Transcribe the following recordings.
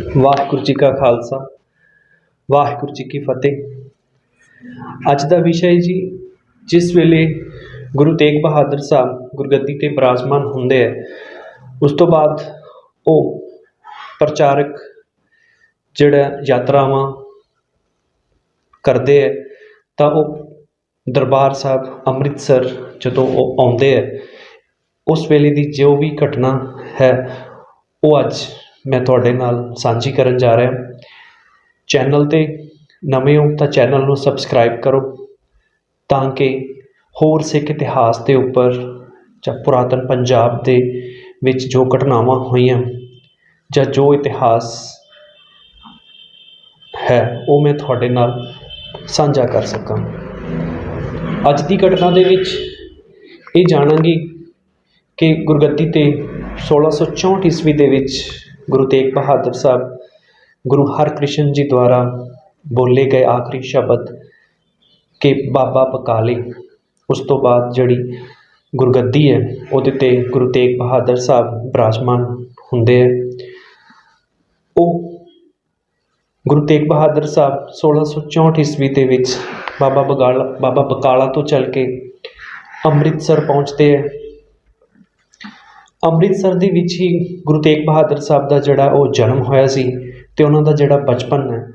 ਵਾਹਿਗੁਰੂ ਜੀ ਕਾ ਖਾਲਸਾ, ਵਾਹਿਗੁਰੂ ਜੀ ਕੀ ਫਤਿਹ। ਅੱਜ ਦਾ ਵਿਸ਼ਾ ਹੈ ਜੀ, ਜਿਸ ਵੇਲੇ ਗੁਰੂ ਤੇਗ ਬਹਾਦਰ ਸਾਹਿਬ ਗੁਰਗੱਦੀ ਤੇ ਬਿਰਾਜਮਾਨ ਹੁੰਦੇ ਹੈ ਉਸ ਤੋਂ ਬਾਅਦ ਉਹ ਪ੍ਰਚਾਰਕ ਜਿਹੜਾ ਯਾਤਰਾਵਾਂ ਕਰਦੇ ਹੈ ਤਾਂ ਉਹ ਦਰਬਾਰ ਸਾਹਿਬ ਅੰਮ੍ਰਿਤਸਰ ਜਦੋਂ ਉਹ ਆਉਂਦੇ ਹੈ ਉਸ ਵੇਲੇ ਦੀ ਜੋ ਵੀ ਘਟਨਾ ਹੈ, ਉਹ ਅੱਜ ਮੈਂ ਤੁਹਾਡੇ ਨਾਲ ਸਾਂਝੀ ਕਰਨ ਜਾ ਰਿਹਾ ਚੈਨਲ ਤੇ ਨਵੇਂ ਹੋ ਤਾਂ ਚੈਨਲ ਨੂੰ ਸਬਸਕ੍ਰਾਈਬ ਕਰੋ ਤਾਂ ਕਿ ਹੋਰ ਸਿੱਖ ਇਤਿਹਾਸ ਦੇ ਉੱਪਰ ਜਾਂ ਪੁਰਾਤਨ ਪੰਜਾਬ ਦੇ ਵਿੱਚ ਜੋ ਘਟਨਾਵਾਂ ਹੋਈਆਂ ਜਾਂ ਜੋ ਇਤਿਹਾਸ ਹੈ, ਉਹ ਮੈਂ ਤੁਹਾਡੇ ਨਾਲ ਸਾਂਝਾ ਕਰ ਸਕਾਂ। ਅੱਜ ਦੀ ਘਟਨਾ ਦੇ ਵਿੱਚ ਇਹ ਜਾਣਾਂਗੇ ਕਿ ਗੁਰਗੱਦੀ ਤੇ 1664 ਈਸਵੀ ਦੇ ਵਿੱਚ ਗੁਰੂ ਤੇਗ ਬਹਾਦਰ ਸਾਹਿਬ, ਗੁਰੂ ਹਰਕ੍ਰਿਸ਼ਨ ਜੀ ਦੁਆਰਾ ਬੋਲੇ ਗਏ ਆਖਰੀ ਸ਼ਬਦ ਕਿ ਬਾਬਾ ਬਕਾਲੇ। ਉਸ ਤੋਂ ਬਾਅਦ ਜਿਹੜੀ ਗੁਰਗੱਦੀ ਹੈ, ਉਹਦੇ ਤੇ ਗੁਰੂ ਤੇਗ ਬਹਾਦਰ ਸਾਹਿਬ ਬਿਰਾਜਮਾਨ ਹੁੰਦੇ ਹੈ। ਉਹ ਗੁਰੂ ਤੇਗ ਬਹਾਦਰ ਸਾਹਿਬ 1664 ਈਸਵੀ ਦੇ ਵਿੱਚ ਬਾਬਾ ਬਗਾਲਾ, ਬਾਬਾ ਬਕਾਲਾ ਤੋਂ ਚੱਲ ਕੇ ਅੰਮ੍ਰਿਤਸਰ ਪਹੁੰਚਦੇ ਹੈ। ਅੰਮ੍ਰਿਤਸਰ ਦੇ ਵਿੱਚ ਹੀ ਗੁਰੂ ਤੇਗ ਬਹਾਦਰ ਸਾਹਿਬ ਦਾ ਜਿਹੜਾ ਉਹ ਜਨਮ ਹੋਇਆ ਸੀ ਤੇ ਉਹਨਾਂ ਦਾ ਜਿਹੜਾ ਬਚਪਨ ਹੈ,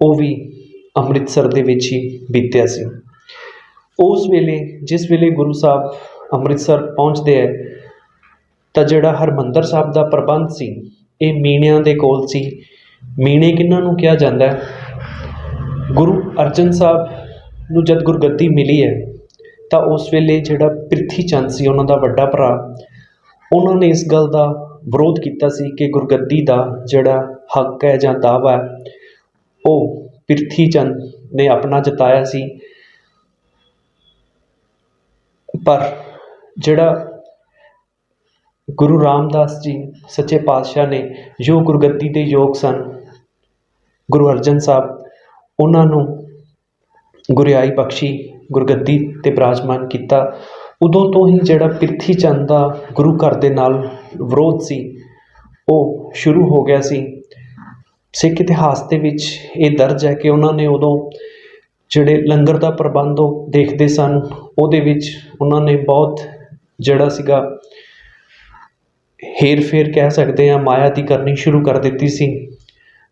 ਉਹ ਵੀ ਅੰਮ੍ਰਿਤਸਰ ਦੇ ਵਿੱਚ ਹੀ ਬੀਤਿਆ ਸੀ। ਉਸ ਵੇਲੇ, ਜਿਸ ਵੇਲੇ ਗੁਰੂ ਸਾਹਿਬ ਅੰਮ੍ਰਿਤਸਰ ਪਹੁੰਚਦੇ ਹੈ, ਤਾਂ ਜਿਹੜਾ ਹਰਮੰਦਰ ਸਾਹਿਬ ਦਾ ਪ੍ਰਬੰਧ ਸੀ, ਇਹ ਮੀਣਿਆਂ ਦੇ ਕੋਲ ਸੀ। ਮੀਣੇ ਕਿਹਨਾਂ ਨੂੰ ਕਿਹਾ ਜਾਂਦਾ ਹੈ? ਗੁਰੂ ਅਰਜਨ ਸਾਹਿਬ ਨੂੰ ਜਦ ਗੁਰਗੱਦੀ ਮਿਲੀ ਹੈ, ਤਾਂ ਉਸ ਵੇਲੇ ਜਿਹੜਾ ਪ੍ਰਿਥੀ ਚੰਦ ਸੀ, ਉਹਨਾਂ ਦਾ ਵੱਡਾ ਭਰਾ ਉਹਨਾਂ ਨੇ ਇਸ ਗੱਲ ਦਾ ਵਿਰੋਧ ਕੀਤਾ ਸੀ ਕਿ ਗੁਰਗੱਦੀ ਦਾ ਜਿਹੜਾ ਹੱਕ ਹੈ ਜਾਂ ਦਾਅਵਾ ਉਹ ਪ੍ਰਿਥੀ ਚੰਦ ਨੇ ਆਪਣਾ ਜਤਾਇਆ ਸੀ। ਪਰ ਜਿਹੜਾ ਗੁਰੂ ਰਾਮਦਾਸ ਜੀ, ਸੱਚੇ ਪਾਤਸ਼ਾਹ ਨੇ ਜੋ ਗੁਰਗੱਦੀ ਦੇ ਯੋਗ ਸਨ, ਗੁਰੂ ਅਰਜਨ ਸਾਹਿਬ, ਉਹਨਾਂ ਨੂੰ ਗੁਰਿਆਈ ਬਖਸ਼ੀ ਗੁਰਗੱਦੀ ਤੇ ਬਿਰਾਜਮਾਨ ਕੀਤਾ। ਉਦੋਂ ਤੋਂ ਹੀ ਜਿਹੜਾ ਪ੍ਰਿਥੀ ਚੰਦ ਦਾ ਗੁਰੂ ਘਰ ਦੇ ਨਾਲ ਵਿਰੋਧ ਸੀ, ਉਹ ਸ਼ੁਰੂ ਹੋ ਗਿਆ ਸੀ। ਸਿੱਖ ਇਤਿਹਾਸ ਦੇ ਵਿੱਚ ਇਹ ਦਰਜ ਹੈ ਕਿ ਉਹਨਾਂ ਨੇ ਉਦੋਂ ਜਿਹੜੇ ਲੰਗਰ ਦਾ ਪ੍ਰਬੰਧ ਉਹ ਦੇਖਦੇ ਸਨ, ਉਹਦੇ ਵਿੱਚ ਉਹਨਾਂ ਨੇ ਬਹੁਤ ਜਿਹੜਾ ਸੀਗਾ ਹੇਰ ਫੇਰ ਕਹਿ ਸਕਦੇ ਆ ਮਾਇਆ ਦੀ ਕਰਨੀ ਸ਼ੁਰੂ ਕਰ ਦਿੱਤੀ ਸੀ।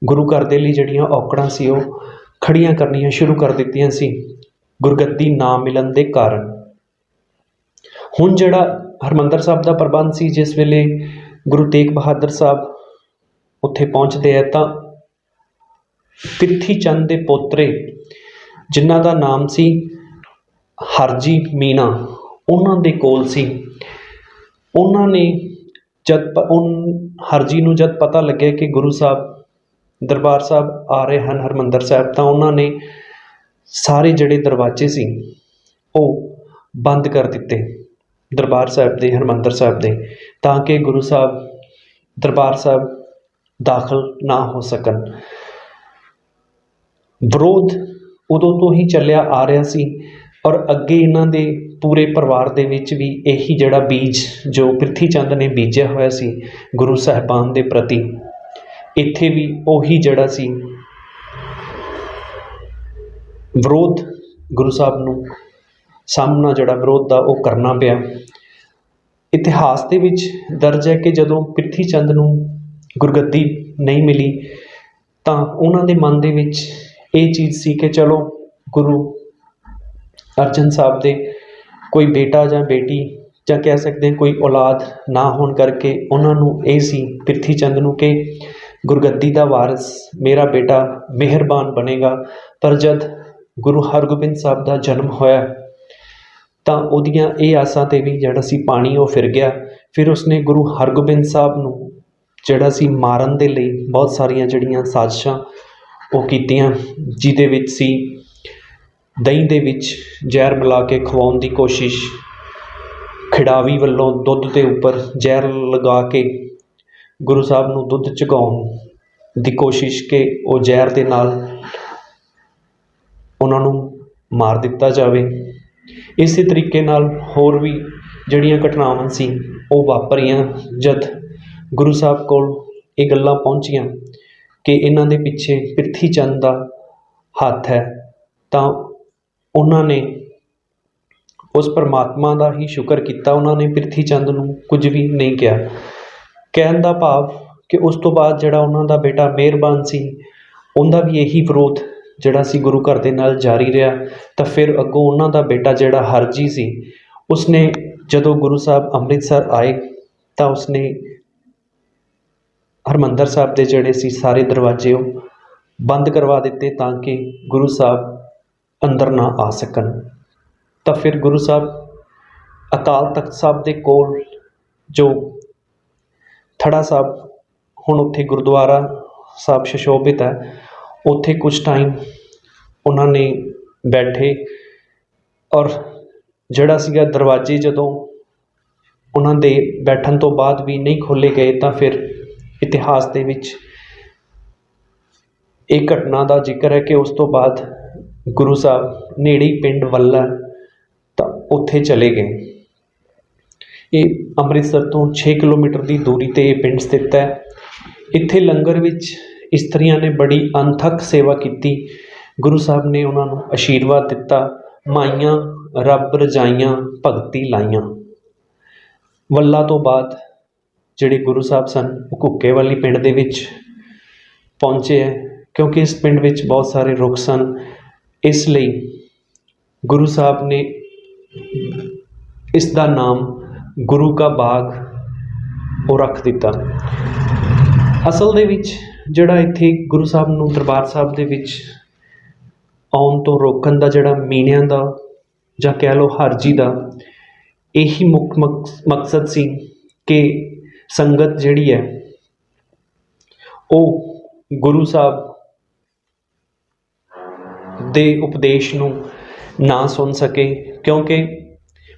ਗੁਰੂ ਘਰ ਦੇ ਲਈ ਜਿਹੜੀਆਂ ਔਕੜਾਂ ਸੀ, ਉਹ ਖੜੀਆਂ ਕਰਨੀਆਂ ਸ਼ੁਰੂ ਕਰ ਦਿੱਤੀਆਂ ਸੀ। ਗੁਰਗੱਦੀ ਨਾ ਮਿਲਣ ਦੇ ਕਾਰਨ। ਹੁਣ ਜਿਹੜਾ ਹਰਮੰਦਰ ਸਾਹਿਬ ਦਾ ਪ੍ਰਬੰਧ ਸੀ, ਜਿਸ ਵੇਲੇ ਗੁਰੂ ਤੇਗ ਬਹਾਦਰ ਸਾਹਿਬ ਉੱਥੇ ਪਹੁੰਚਦੇ ਆ, ਤਾਂ ਪ੍ਰਿਥੀ ਚੰਦ ਦੇ ਪੋਤਰੇ, ਜਿਨ੍ਹਾਂ ਦਾ ਨਾਮ ਸੀ ਹਰਜੀ ਮੀਨਾ, ਉਹਨਾਂ ਦੇ ਕੋਲ ਸੀ। ਉਹਨਾਂ ਨੇ ਜਦ ਪ- ਉਨ, ਹਰਜੀ ਨੂੰ ਜਦ ਪਤਾ ਲੱਗਿਆ ਕਿ ਗੁਰੂ ਸਾਹਿਬ, ਦਰਬਾਰ ਸਾਹਿਬ ਆ ਰਹੇ ਹਨ ਹਰਮੰਦਰ ਸਾਹਿਬ, ਤਾਂ ਉਹਨਾਂ ਨੇ ਸਾਰੇ ਜਿਹੜੇ ਦਰਵਾਜ਼ੇ ਸੀ, ਉਹ ਬੰਦ ਕਰ ਦਿੱਤੇ। ਦਰਬਾਰ ਸਾਹਿਬ ਦੇ, ਹਰਮੰਦਰ ਸਾਹਿਬ ਦੇ, ਤਾਂ ਕਿ ਗੁਰੂ ਸਾਹਿਬ ਦਰਬਾਰ ਸਾਹਿਬ ਦਾਖਲ ਨਾ ਹੋ ਸਕਣ। ਵਿਰੋਧ ਉਦੋਂ ਤੋਂ ਹੀ ਚੱਲਿਆ ਆ ਰਿਹਾ ਸੀ ਔਰ ਅੱਗੇ ਇਹਨਾਂ ਦੇ ਪੂਰੇ ਪਰਿਵਾਰ ਦੇ ਵਿੱਚ ਵੀ ਇਹੀ ਜਿਹੜਾ ਬੀਜ, ਜੋ ਪ੍ਰਿਥੀ ਚੰਦ ਨੇ ਬੀਜਿਆ ਹੋਇਆ ਸੀ ਗੁਰੂ ਸਾਹਿਬਾਨ ਦੇ ਪ੍ਰਤੀ, ਇੱਥੇ ਵੀ ਉਹੀ ਜਿਹੜਾ ਸੀ। ਵਿਰੋਧ ਗੁਰੂ ਸਾਹਿਬ ਨੂੰ ਸਾਹਮਣਾ ਜਿਹੜਾ ਵਿਰੋਧ ਦਾ ਉਹ ਕਰਨਾ ਪਿਆ। ਇਤਿਹਾਸ ਦੇ ਵਿੱਚ ਦਰਜ ਹੈ ਕਿ ਜਦੋਂ ਪ੍ਰਿਥੀ ਚੰਦ ਨੂੰ ਗੁਰਗੱਦੀ ਨਹੀਂ ਮਿਲੀ, ਤਾਂ ਉਹਨਾਂ ਦੇ ਮਨ ਦੇ ਵਿੱਚ ਇਹ ਚੀਜ਼ ਸੀ ਕਿ ਚਲੋ ਗੁਰੂ ਅਰਜਨ ਸਾਹਿਬ ਦੇ ਕੋਈ ਬੇਟਾ ਜਾਂ ਬੇਟੀ ਜਾਂ ਕਹਿ ਸਕਦੇ ਹਾਂ ਕੋਈ ਔਲਾਦ ਨਾ ਹੋਣ ਕਰਕੇ ਉਹਨਾਂ ਨੂੰ ਇਹ ਸੀ ਪ੍ਰਿਥੀ ਚੰਦ ਨੂੰ ਕਿ ਗੁਰਗੱਦੀ ਦਾ ਵਾਰਿਸ ਮੇਰਾ ਬੇਟਾ ਮਿਹਰਬਾਨ ਬਣੇਗਾ। ਪਰ ਜਦ ਗੁਰੂ ਹਰਗੋਬਿੰਦ ਸਾਹਿਬ ਦਾ ਜਨਮ ਹੋਇਆ ਤਾਂ ਉਹਦੀਆਂ ਇਹ ਆਸਾਂ ਤੇ ਵੀ ਜਿਹੜਾ ਸੀ ਪਾਣੀ ਉਹ ਫਿਰ ਗਿਆ। ਫਿਰ ਉਸਨੇ ਗੁਰੂ ਹਰਗੋਬਿੰਦ ਸਾਹਿਬ ਨੂੰ, ਜਿਹੜਾ ਸੀ ਮਾਰਨ ਦੇ ਲਈ ਬਹੁਤ ਸਾਰੀਆਂ ਜਿਹੜੀਆਂ ਸਾਜ਼ਿਸ਼ਾਂ ਉਹ ਕੀਤੀਆਂ, ਜਿਹਦੇ ਵਿੱਚ ਸੀ ਦਹੀਂ ਦੇ ਵਿੱਚ ਜ਼ਹਿਰ ਮਿਲਾ ਕੇ ਖਵਾਉਣ ਦੀ ਕੋਸ਼ਿਸ਼, ਖਿਡਾਵੀ ਵੱਲੋਂ ਦੁੱਧ ਦੇ ਉੱਪਰ ਜ਼ਹਿਰ ਲਗਾ ਕੇ ਗੁਰੂ ਸਾਹਿਬ ਨੂੰ ਦੁੱਧ ਚੁਕਾਉਣ ਦੀ ਕੋਸ਼ਿਸ਼ ਕਿ ਉਹ ਜ਼ਹਿਰ ਦੇ ਨਾਲ ਉਹਨਾਂ ਨੂੰ ਮਾਰ ਦਿੱਤਾ ਜਾਵੇ। ਇਸੇ ਤਰੀਕੇ ਨਾਲ ਹੋਰ ਵੀ ਜਿਹੜੀਆਂ ਘਟਨਾਵਾਂ ਸੀ, ਉਹ ਵਾਪਰੀਆਂ। ਜਦ ਗੁਰੂ ਸਾਹਿਬ ਕੋਲ ਇਹ ਗੱਲਾਂ ਪਹੁੰਚੀਆਂ ਕਿ ਇਹਨਾਂ ਦੇ ਪਿੱਛੇ ਪ੍ਰਿਥੀ ਚੰਦ ਦਾ ਹੱਥ ਹੈ, ਤਾਂ ਉਹਨਾਂ ਨੇ ਉਸ ਪਰਮਾਤਮਾ ਦਾ ਹੀ ਸ਼ੁਕਰ ਕੀਤਾ। ਉਹਨਾਂ ਨੇ ਪ੍ਰਿਥੀ ਚੰਦ ਨੂੰ ਕੁਝ ਵੀ ਨਹੀਂ ਕਿਹਾ। ਕਹਿਣ ਦਾ ਭਾਵ ਕਿ ਉਸ ਤੋਂ ਬਾਅਦ ਜਿਹੜਾ ਉਹਨਾਂ ਦਾ ਬੇਟਾ ਮਿਹਰਬਾਨ ਸੀ, ਉਹਦਾ ਵੀ ਇਹੀ ਵਿਰੋਧ ਜਿਹੜਾ ਸੀ ਗੁਰੂ ਘਰ ਦੇ ਨਾਲ ਜਾਰੀ ਰਿਹਾ, ਤਾਂ ਫਿਰ ਅੱਗੋਂ ਉਹਨਾਂ ਦਾ ਬੇਟਾ ਜਿਹੜਾ ਹਰਜੀ ਸੀ, ਉਸਨੇ ਜਦੋਂ ਗੁਰੂ ਸਾਹਿਬ ਅੰਮ੍ਰਿਤਸਰ ਆਏ, ਤਾਂ ਉਸਨੇ ਹਰਮੰਦਰ ਸਾਹਿਬ ਦੇ ਜਿਹੜੇ ਸੀ ਸਾਰੇ ਦਰਵਾਜ਼ੇ ਉਹ ਬੰਦ ਕਰਵਾ ਦਿੱਤੇ ਤਾਂ ਕਿ ਗੁਰੂ ਸਾਹਿਬ ਅੰਦਰ ਨਾ ਆ ਸਕਣ। ਤਾਂ ਫਿਰ ਗੁਰੂ ਸਾਹਿਬ ਅਕਾਲ ਤਖਤ ਸਾਹਿਬ ਦੇ ਕੋਲ ਜੋ ਥੜਾ ਸਾਹਿਬ, ਹੁਣ ਉੱਥੇ ਗੁਰਦੁਆਰਾ ਸਾਹਿਬ ਸ਼ਸ਼ੋਭਿਤ ਹੈ ਉੱਥੇ ਕੁਝ ਟਾਈਮ ਉਹਨਾਂ ਨੇ ਬੈਠੇ ਔਰ ਜਿਹੜਾ ਸੀਗਾ ਦਰਵਾਜ਼ੇ ਜਦੋਂ ਉਹਨਾਂ ਦੇ ਬੈਠਣ ਤੋਂ ਬਾਅਦ ਵੀ ਨਹੀਂ ਖੋਲ੍ਹੇ ਗਏ ਤਾਂ ਫਿਰ ਇਤਿਹਾਸ ਦੇ ਵਿੱਚ ਇਹ ਘਟਨਾ ਦਾ ਜ਼ਿਕਰ ਹੈ ਕਿ ਉਸ ਤੋਂ ਬਾਅਦ ਗੁਰੂ ਸਾਹਿਬ ਨੇੜੇ ਹੀ ਪਿੰਡ ਵੱਲਾ ਤਾਂ ਉੱਥੇ ਚਲੇ ਗਏ। ਇਹ ਅੰਮ੍ਰਿਤਸਰ ਤੋਂ 6 ਕਿਲੋਮੀਟਰ ਦੀ ਦੂਰੀ ਤੇ ਇਹ ਪਿੰਡ ਸਥਿਤ ਹੈ। ਇੱਥੇ ਲੰਗਰ ਵਿੱਚ ਇਸਤਰੀਆਂ ਨੇ ਬੜੀ ਅਣਥੱਕ ਸੇਵਾ ਕੀਤੀ। ਗੁਰੂ ਸਾਹਿਬ ਨੇ ਉਹਨਾਂ ਨੂੰ ਆਸ਼ੀਰਵਾਦ ਦਿੱਤਾ। ਮਾਈਆਂ, ਰੱਬ ਰਜਾਈਆਂ, ਭਗਤੀ ਲਾਈਆਂ। ਵੱਲਾ ਤੋਂ ਬਾਅਦ ਜਿਹੜੇ ਗੁਰੂ ਸਾਹਿਬ ਸਨ, ਉਹ ਘੁੱਕੇ ਵਾਲੀ ਪਿੰਡ ਦੇ ਵਿੱਚ ਪਹੁੰਚੇ ਹੈ, ਕਿਉਂਕਿ ਇਸ ਪਿੰਡ ਵਿੱਚ ਬਹੁਤ ਸਾਰੇ ਰੁੱਖ ਸਨ। ਇਸ ਲਈ ਗੁਰੂ ਸਾਹਿਬ ਨੇ ਇਸ ਦਾ ਨਾਮ ਗੁਰੂ ਕਾ ਬਾਗ ਉਹ ਰੱਖ ਦਿੱਤਾ। ਅਸਲ ਦੇ ਵਿੱਚ ਜਿਹੜਾ ਇੱਥੇ ਗੁਰੂ ਸਾਹਿਬ ਨੂੰ ਦਰਬਾਰ ਸਾਹਿਬ ਦੇ ਵਿੱਚ ਆਉਣ ਤੋਂ ਰੋਕਣ ਦਾ ਜਿਹੜਾ ਮੀਨਿਆਂ ਦਾ ਜਾਂ ਕਹਿ ਲਓ ਹਰਜੀ ਦਾ, ਇਹੀ ਮੁੱਖ ਮਕਸ- ਮਕਸਦ ਸੀ ਕਿ ਸੰਗਤ ਜਿਹੜੀ ਹੈ, ਉਹ ਗੁਰੂ ਸਾਹਿਬ ਦੇ ਉਪਦੇਸ਼ ਨੂੰ ਨਾ ਸੁਣ ਸਕੇ, ਕਿਉਂਕਿ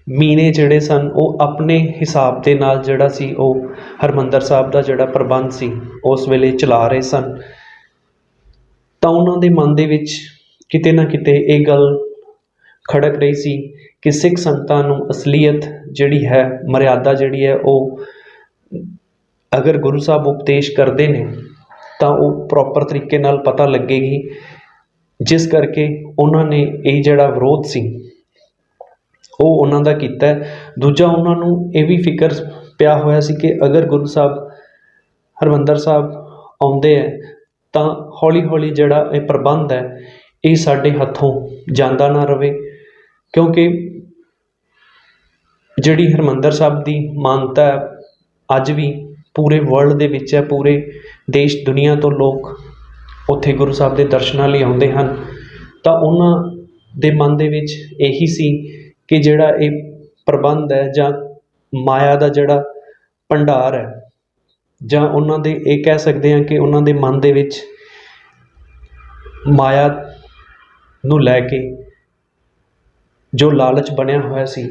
ਮੀਨੇ ਜਿਹੜੇ ਸਨ, ਉਹ ਆਪਣੇ ਹਿਸਾਬ ਦੇ ਨਾਲ ਜਿਹੜਾ ਸੀ, ਉਹ ਹਰਮੰਦਰ ਸਾਹਿਬ ਦਾ ਜਿਹੜਾ ਪ੍ਰਬੰਧ ਸੀ, ਉਸ ਵੇਲੇ ਚਲਾ ਰਹੇ ਸਨ। ਤਾਂ ਉਹਨਾਂ ਦੇ ਮਨ ਦੇ ਵਿੱਚ ਕਿਤੇ ਨਾ ਕਿਤੇ ਇਹ ਗੱਲ ਖੜਕ ਰਹੀ ਸੀ ਕਿ ਸਿੱਖ ਸੰਗਤਾਂ ਨੂੰ ਅਸਲੀਅਤ ਜਿਹੜੀ ਹੈ, ਮਰਿਆਦਾ ਜਿਹੜੀ ਹੈ, ਉਹ ਅਗਰ ਗੁਰੂ ਸਾਹਿਬ ਉਪਦੇਸ਼ ਕਰਦੇ ਨੇ, ਤਾਂ ਉਹ ਪ੍ਰੋਪਰ ਤਰੀਕੇ ਨਾਲ ਪਤਾ ਲੱਗੇਗੀ। ਜਿਸ ਕਰਕੇ ਉਹਨਾਂ ਨੇ ਇਹ ਜਿਹੜਾ ਵਿਰੋਧ ਸੀ ਉਹ ਉਹਨਾਂ ਦਾ ਕੀਤਾ ਦੂਜਾ ਉਹਨਾਂ ਨੂੰ ਇਹ ਵੀ ਫਿਕਰ ਪਿਆ ਹੋਇਆ ਸੀ ਕਿ ਅਗਰ ਗੁਰੂ ਸਾਹਿਬ, ਹਰਮੰਦਰ ਸਾਹਿਬ ਆਉਂਦੇ ਹੈ, ਤਾਂ ਹੌਲੀ ਹੌਲੀ ਜਿਹੜਾ ਇਹ ਪ੍ਰਬੰਧ ਹੈ, ਇਹ ਸਾਡੇ ਹੱਥੋਂ ਜਾਂਦਾ ਨਾ ਰਵੇ। ਕਿਉਂਕਿ ਜਿਹੜੀ ਹਰਮੰਦਰ ਸਾਹਿਬ ਦੀ ਮਾਨਤਾ ਅੱਜ ਵੀ ਪੂਰੇ ਵਰਲਡ ਦੇ ਵਿੱਚ ਹੈ, ਪੂਰੇ ਦੇਸ਼, ਦੁਨੀਆ ਤੋਂ ਲੋਕ ਉੱਥੇ ਗੁਰੂ ਸਾਹਿਬ ਦੇ ਦਰਸ਼ਨਾਂ ਲਈ ਆਉਂਦੇ ਹਨ। ਤਾਂ ਉਹਨਾਂ ਦੇ ਮਨ ਦੇ ਵਿੱਚ ਇਹੀ ਸੀ ਕਿ ਜਿਹੜਾ ਇਹ ਪ੍ਰਬੰਧ ਹੈ ਜਾਂ ਮਾਇਆ ਦਾ ਜਿਹੜਾ ਭੰਡਾਰ ਹੈ, ਜਾਂ ਉਹਨਾਂ ਦੇ ਇਹ ਕਹਿ ਸਕਦੇ ਹਾਂ ਕਿ ਉਹਨਾਂ ਦੇ ਮਨ ਦੇ ਵਿੱਚ ਮਾਇਆ ਨੂੰ ਲੈ ਕੇ ਜੋ ਲਾਲਚ ਬਣਿਆ ਹੋਇਆ ਸੀ,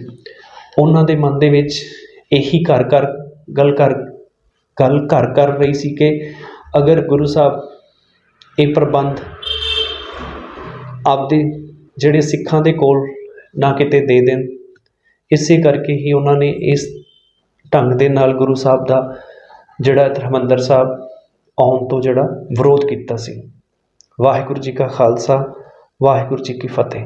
ਉਹਨਾਂ ਦੇ ਮਨ ਦੇ ਵਿੱਚ ਇਹੀ ਘਰ ਘਰ ਗੱਲ ਕਰ, ਗੱਲ ਘਰ ਕਰ ਰਹੀ ਸੀ ਕਿ ਅਗਰ ਗੁਰੂ ਸਾਹਿਬ ਇਹ ਪ੍ਰਬੰਧ ਆਪਦੇ ਜਿਹੜੇ ਸਿੱਖਾਂ ਦੇ ਕੋਲ ਨਾ ਕਿਤੇ ਦੇ ਦੇਣ। ਇਸੇ ਕਰਕੇ ਹੀ ਉਹਨਾਂ ਨੇ ਇਸ ਢੰਗ ਦੇ ਨਾਲ ਗੁਰੂ ਸਾਹਿਬ ਦਾ ਜਿਹੜਾ ਹਰਿਮੰਦਰ ਸਾਹਿਬ ਆਉਣ ਤੋਂ ਜਿਹੜਾ ਵਿਰੋਧ ਕੀਤਾ ਸੀ। ਵਾਹਿਗੁਰੂ ਜੀ ਕਾ ਖਾਲਸਾ, ਵਾਹਿਗੁਰੂ ਜੀ ਕੀ ਫਤਿਹ।